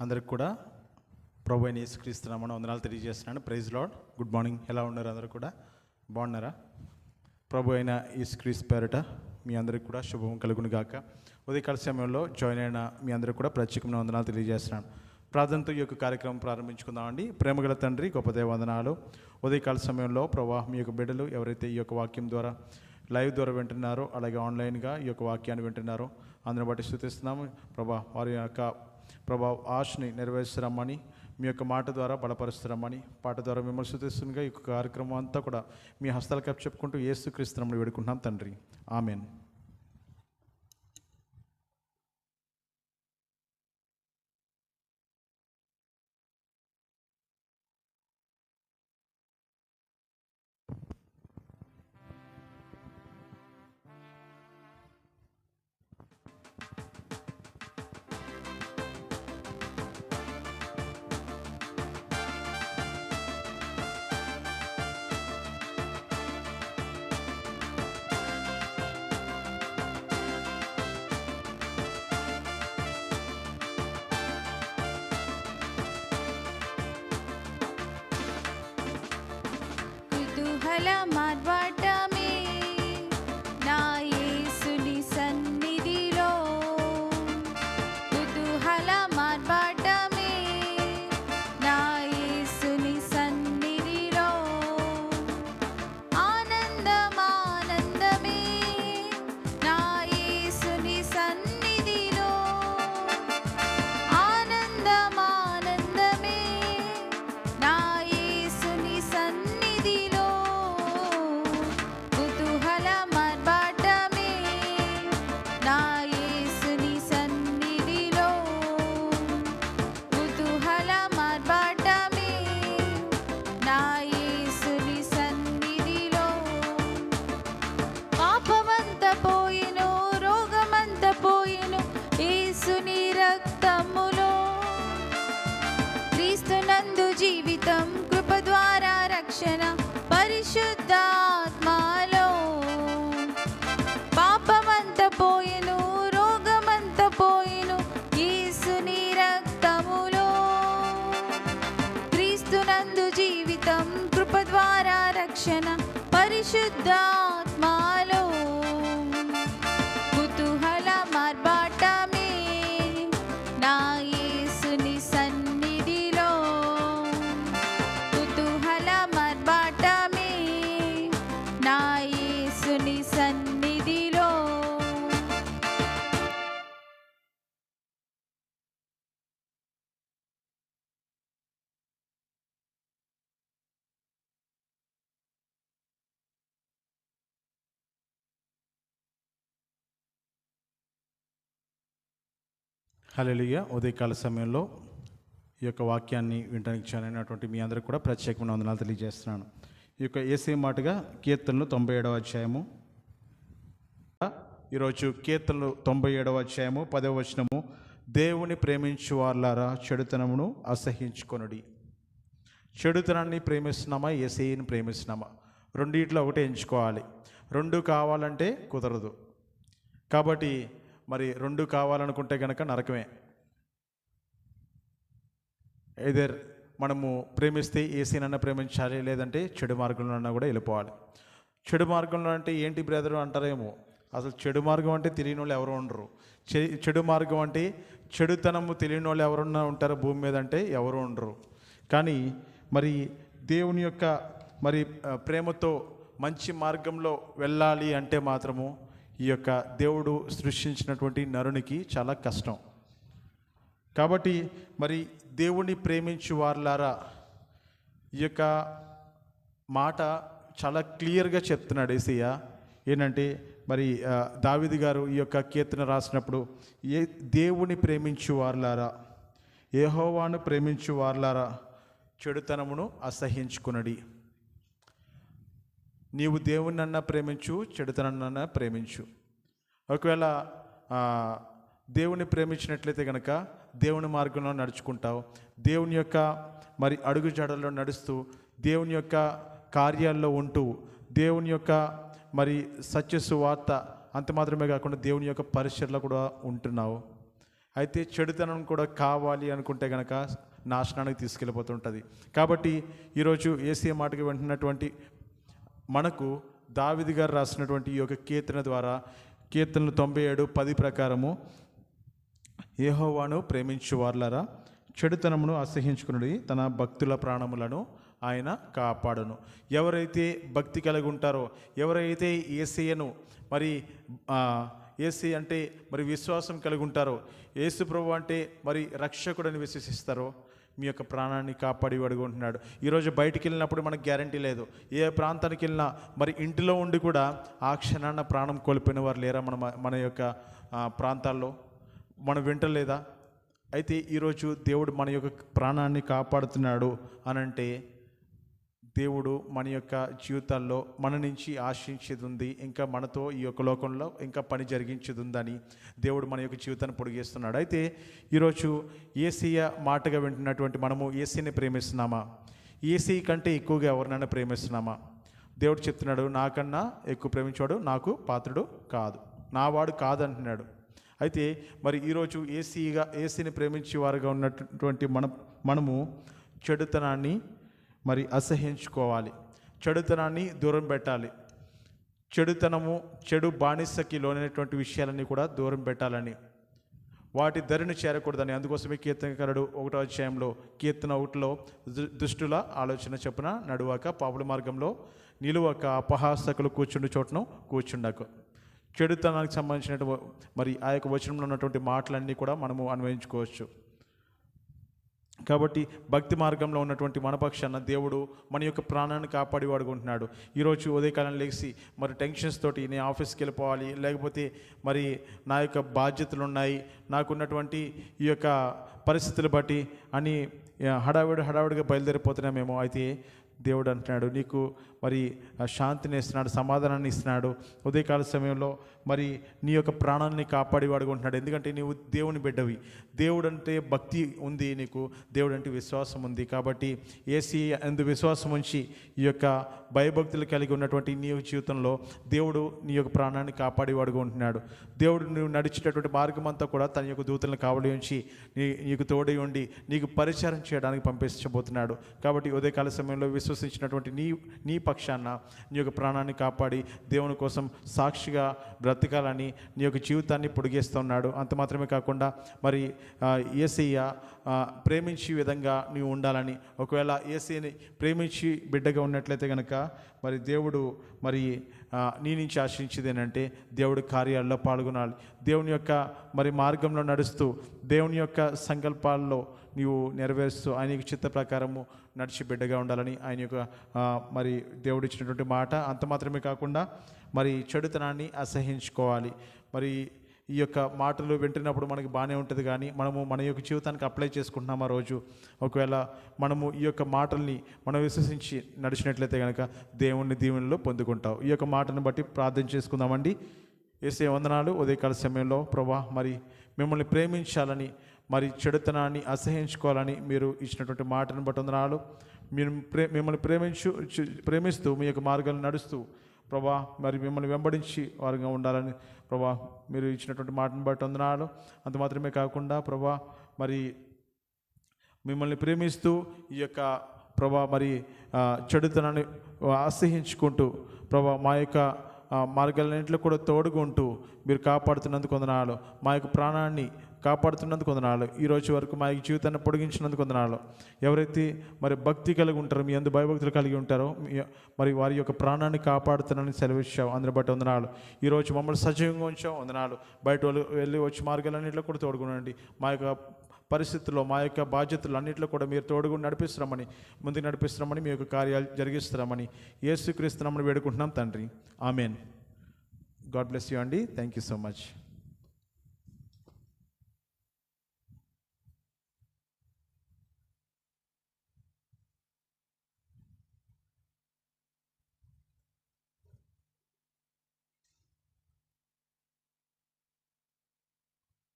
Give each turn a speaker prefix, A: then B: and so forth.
A: అందరికి కూడా ప్రభు అయిన యేసుక్రీస్తున్నామని వందనాలు తెలియజేస్తున్నాను. Praise Lord good morning. ఎలా ఉన్నారు అందరూ కూడా? బాగున్నారా? ప్రభు అయిన యేసుక్రీస్ పేరట మీ అందరికి కూడా శుభం కలుగును గాక. ఉదయకాల సమయంలో జాయిన్ అయిన మీ అందరికి కూడా ప్రత్యేకమైన వందనాలు తెలియజేస్తున్నాను. ప్రార్థనతో ఈ యొక్క కార్యక్రమం ప్రారంభించుకుందామండి. ప్రేమగల తండ్రి గొప్పదే వందనాలు. ఉదయకాల సమయంలో ప్రభా మీ యొక్క బిడ్డలు ఎవరైతే ఈ యొక్క వాక్యం ద్వారా లైవ్ ద్వారా వింటున్నారో అలాగే ఆన్లైన్గా ఈ యొక్క వాక్యాన్ని వింటున్నారో అందుని బట్టి స్థుతిస్తున్నాము. ప్రభా వారి యొక్క ప్రభా ఆశని నెరవేర్చరమ్మని మీ యొక్క మాట ద్వారా బలపరుస్తురమ్మని పాట ద్వారా మిమ్మల్ని ఈ యొక్క కార్యక్రమం అంతా కూడా మీ హస్తాలకప్ చెప్పుకుంటూ ఏసు క్రీస్తునమ్మని వేడుకుంటున్నాం తండ్రి. ఆమెను.
B: மார்வாடி నందు జీవితం కృప ద్వారా రక్షణ పరిశుద్ధాత్మలో. పాపమంత పోయిను రోగమంత పోయిను ఈసుని రక్తములో. క్రీస్తునందు జీవితం కృప ద్వారా రక్షణ పరిశుద్ధ
A: హలలియ ఉదయకాల సమయంలో ఈ యొక్క వాక్యాన్ని వినడానికి చాలైనటువంటి మీ అందరికి కూడా ప్రత్యేకమైన వందనాలు తెలియజేస్తున్నాను. ఈ యొక్క ఏసే మాటగా కీర్తనలు తొంభై ఏడవ అధ్యాయము. ఈరోజు కీర్తనలు తొంభై ఏడవ అధ్యాయము పదవ వచనము. దేవుని ప్రేమించు వాళ్ళారా చెడుతనమును అసహించుకొనుడి చెడుతనాన్ని ప్రేమిస్తున్నామా? ఏసైని ప్రేమిస్తున్నామా? రెండిట్లో ఒకటే ఎంచుకోవాలి. రెండు కావాలంటే కుదరదు. కాబట్టి మరి రెండు కావాలనుకుంటే కనుక నరకమే. ఏదర్ మనము ప్రేమిస్తే ఏసీనన్నా ప్రేమించాలి లేదంటే చెడు మార్గంలో కూడా వెళ్ళిపోవాలి. చెడు మార్గంలో అంటే ఏంటి బ్రదర్ అంటారేమో? అసలు చెడు మార్గం అంటే తెలియని వాళ్ళు ఎవరు ఉండరు. చె- చెడు మార్గం అంటే చెడుతనము తెలియని వాళ్ళు ఎవరున్నా ఉంటారు భూమి మీద అంటే ఎవరు ఉండరు. కానీ మరి దేవుని యొక్క మరి ప్రేమతో మంచి మార్గంలో వెళ్ళాలి అంటే మాత్రము ఈ యొక్క దేవుడు సృష్టించినటువంటి నరునికి చాలా కష్టం. కాబట్టి మరి దేవుణ్ణి ప్రేమించు వారులారా ఈ యొక్క మాట చాలా క్లియర్గా చెప్తున్నాడు ఏసయ్య. ఏంటంటే మరి దావిది గారు ఈ యొక్క కీర్తన రాసినప్పుడు ఏ దేవుని ప్రేమించు వారులారా ఏహోవాను ప్రేమించు వారులారా చెడుతనమును అసహించుకునడి నీవు దేవుణ్ణన్నా ప్రేమించు చెడుతనన్నా ప్రేమించు. ఒకవేళ దేవుని ప్రేమించినట్లయితే కనుక దేవుని మార్గంలో నడుచుకుంటావు. దేవుని యొక్క మరి అడుగు జాడల్లో నడుస్తూ దేవుని యొక్క కార్యాల్లో ఉంటూ దేవుని యొక్క మరి సత్య సువార్త అంత మాత్రమే కాకుండా దేవుని యొక్క పరిచయలో కూడా ఉంటున్నావు. అయితే చెడుతనం కూడా కావాలి అనుకుంటే కనుక నాశనానికి తీసుకెళ్ళిపోతుంటుంది. కాబట్టి ఈరోజు ఏసీ మాటకి వింటున్నటువంటి మనకు దావిది గారు రాసినటువంటి ఈ యొక్క కీర్తన ద్వారా కీర్తనలు తొంభై ఏడు పది ప్రకారము ఏహోవాను ప్రేమించు వార్లరా చెడుతనమును అసహించుకుని తన భక్తుల ప్రాణములను ఆయన కాపాడును. ఎవరైతే భక్తి కలిగి ఉంటారో ఎవరైతే ఏసీయను మరి ఏసీ అంటే మరి విశ్వాసం కలిగి ఉంటారో యేసు ప్రభు అంటే మరి రక్షకుడని విశ్వసిస్తారో మీ యొక్క ప్రాణాన్ని కాపాడి అడుగుంటున్నాడు. ఈరోజు బయటికి వెళ్ళినప్పుడు మనకు గ్యారంటీ లేదు. ఏ ప్రాంతానికి వెళ్ళినా మరి ఇంటిలో ఉండి కూడా ఆ క్షణాన ప్రాణం కోల్పోయిన వారు లేరా మన మన యొక్క ప్రాంతాల్లో? మనం వింటలేదా? అయితే ఈరోజు దేవుడు మన యొక్క ప్రాణాన్ని కాపాడుతున్నాడు అనంటే దేవుడు మన యొక్క జీవితాల్లో మన నుంచి ఆశించేది ఉంది ఇంకా మనతో ఈ యొక్క లోకంలో ఇంకా పని జరిగించేది ఉందని దేవుడు మన యొక్క జీవితాన్ని పొడిగేస్తున్నాడు. అయితే ఈరోజు ఏసీయ మాటగా వింటున్నటువంటి మనము ఏసీని ప్రేమిస్తున్నామా? ఏసీ కంటే ఎక్కువగా ఎవరినైనా ప్రేమిస్తున్నామా? దేవుడు చెప్తున్నాడు నాకన్నా ఎక్కువ ప్రేమించాడు నాకు పాత్రుడు కాదు నావాడు కాదంటున్నాడు. అయితే మరి ఈరోజు ఏసీగా ఏసీని ప్రేమించే వారుగా ఉన్నటువంటి మన మనము చెడుతనాన్ని మరి అసహించుకోవాలి చెడుతనాన్ని దూరం పెట్టాలి. చెడుతనము చెడు బానిసకి లోనైనటువంటి విషయాలన్నీ కూడా దూరం పెట్టాలని. వాటి ధరిని చేరకూడదని. అందుకోసమే కీర్తనకారుడు ఒకటో అధ్యాయంలో కీర్తన ఒకటిలో దు- దుష్టుల ఆలోచన చెప్పున నడువాక పాపుల మార్గంలో నిలువక అపహాసకులు కూర్చుండు చోటను కూర్చుండకు. చెడుతనానికి సంబంధించిన మరి ఆ యొక్క వచనంలో ఉన్నటువంటి మాటలన్నీ కూడా మనము అన్వయించుకోవచ్చు. కాబట్టి భక్తి మార్గంలో ఉన్నటువంటి మనపక్షాన్ని దేవుడు మన యొక్క ప్రాణాన్ని కాపాడి వాడుకుంటున్నాడు. ఈరోజు ఉదయకాలం లేచి మరి టెన్షన్స్ తోటి నేను ఆఫీస్కి వెళ్ళిపోవాలి లేకపోతే మరి నా యొక్క బాధ్యతలు ఉన్నాయి నాకున్నటువంటి ఈ యొక్క పరిస్థితులు బట్టి అని హడావిడి హడావిడిగా బయలుదేరిపోతున్నామేమో అయితే దేవుడు అంటున్నాడు నీకు మరి శాంతిని ఇస్తున్నాడు సమాధానాన్ని ఇస్తున్నాడు. ఉదయకాల సమయంలో మరి నీ యొక్క ప్రాణాన్ని కాపాడి వాడుకుంటున్నాడు ఎందుకంటే నీవు దేవుని బిడ్డవి. దేవుడు అంటే భక్తి ఉంది నీకు దేవుడు అంటే విశ్వాసం ఉంది. కాబట్టి ఏసీ అందు విశ్వాసం ఉంచి ఈ యొక్క భయభక్తులు కలిగి ఉన్నటువంటి నీ యొక్క జీవితంలో దేవుడు నీ యొక్క ప్రాణాన్ని కాపాడి వాడుకుంటున్నాడు దేవుడు నువ్వు నడిచేటటువంటి మార్గం అంతా కూడా తన యొక్క దూతలను కావలి ఉంచి నీ నీకు తోడై ఉండి నీకు పరిచారం చేయడానికి పంపించబోతున్నాడు. కాబట్టి ఉదయకాల సమయంలో విశ్వసించినటువంటి నీ నీ పక్షాన నీ యొక్క ప్రాణాన్ని కాపాడి దేవుని కోసం సాక్షిగా బ్రతకాలని నీ యొక్క జీవితాన్ని పొడిగేస్తున్నాడు అంత మాత్రమే కాకుండా మరి ఏసయ్య ప్రేమించే విధంగా నీవు ఉండాలని. ఒకవేళ ఏసీని ప్రేమించి బిడ్డగా ఉన్నట్లయితే కనుక మరి దేవుడు మరి నీ నుంచి ఆశించేది ఏంటంటే దేవుడి కార్యాల్లో పాల్గొనాలి. దేవుని యొక్క మరి మార్గంలో నడుస్తూ దేవుని యొక్క సంకల్పాల్లో నీవు నెరవేరుస్తూ ఆయన యొక్క చిత్త ప్రకారము నడిచి బిడ్డగా ఉండాలని ఆయన యొక్క మరి దేవుడు ఇచ్చినటువంటి మాట. అంత మాత్రమే కాకుండా మరి చెడుతనాన్ని అసహించుకోవాలి మరి ఈ యొక్క మాటలు వింటున్నప్పుడు మనకి బాగానే ఉంటుంది కానీ మనము మన యొక్క జీవితానికి అప్లై చేసుకుంటున్నాం ఆ రోజు. ఒకవేళ మనము ఈ యొక్క మాటల్ని మనం విశ్వసించి నడిచినట్లయితే కనుక దేవుణ్ణి దీవెనలో పొందుకుంటాం ఈ యొక్క మాటను బట్టి ప్రార్థన చేసుకుందామండి. వేసే వందనాలు. ఉదయకాల సమయంలో ప్రభా మరి మిమ్మల్ని ప్రేమించాలని మరి చెడుతనాన్ని అసహించుకోవాలని మీరు ఇచ్చినటువంటి మాటను బట్టి వందనాలు. మీరు ప్రే మిమ్మల్ని ప్రేమించు ప్రేమిస్తూ మీ యొక్క మార్గాలు నడుస్తూ ప్రభా మరి మిమ్మల్ని వెంబడించి వారుగా ఉండాలని ప్రభా మీరు ఇచ్చినటువంటి మాటను బట్టి వందనాలు. అంత మాత్రమే కాకుండా ప్రభా మరి మిమ్మల్ని ప్రేమిస్తూ ఈ యొక్క ప్రభా మరి చెడుతనాన్ని ఆశ్రయించుకుంటూ ప్రభా మా యొక్క మార్గాలన్నింటిలో కూడా తోడుకుంటూ మీరు కాపాడుతున్నందుకు వందనాలు. మా యొక్క ప్రాణాన్ని కాపాడుతున్నందుకు వందనాలు. ఈ రోజు వరకు మా జీవితాన్ని పొడిగించినందుకు వందనాలు. ఎవరైతే మరి భక్తి కలిగి ఉంటారో మీ అందు భయభక్తులు కలిగి ఉంటారో మరి వారి యొక్క ప్రాణాన్ని కాపాడుతున్నానని సెలవిచ్చావు. అందరి బట్టి వందనాలు. ఈరోజు మమ్మల్ని సజీవంగా ఉంచావు. వందనాలు. బయట వాళ్ళు వెళ్ళి వచ్చి మార్గాలన్నింటిలో కూడా తోడుకునండి మా యొక్క పరిస్థితుల్లో మా యొక్క బాధ్యతలు అన్నింటిలో కూడా మీరు తోడుగుని నడిపిస్తున్నామని ముందుకు నడిపిస్తున్నామని మీ యొక్క కార్యాలు జరిగిస్తున్నామని యేసుక్రీస్తున్నామని వేడుకుంటున్నాం తండ్రి. ఆమెన్. గాడ్ బ్లెస్ యూ అండి. Thank you so much.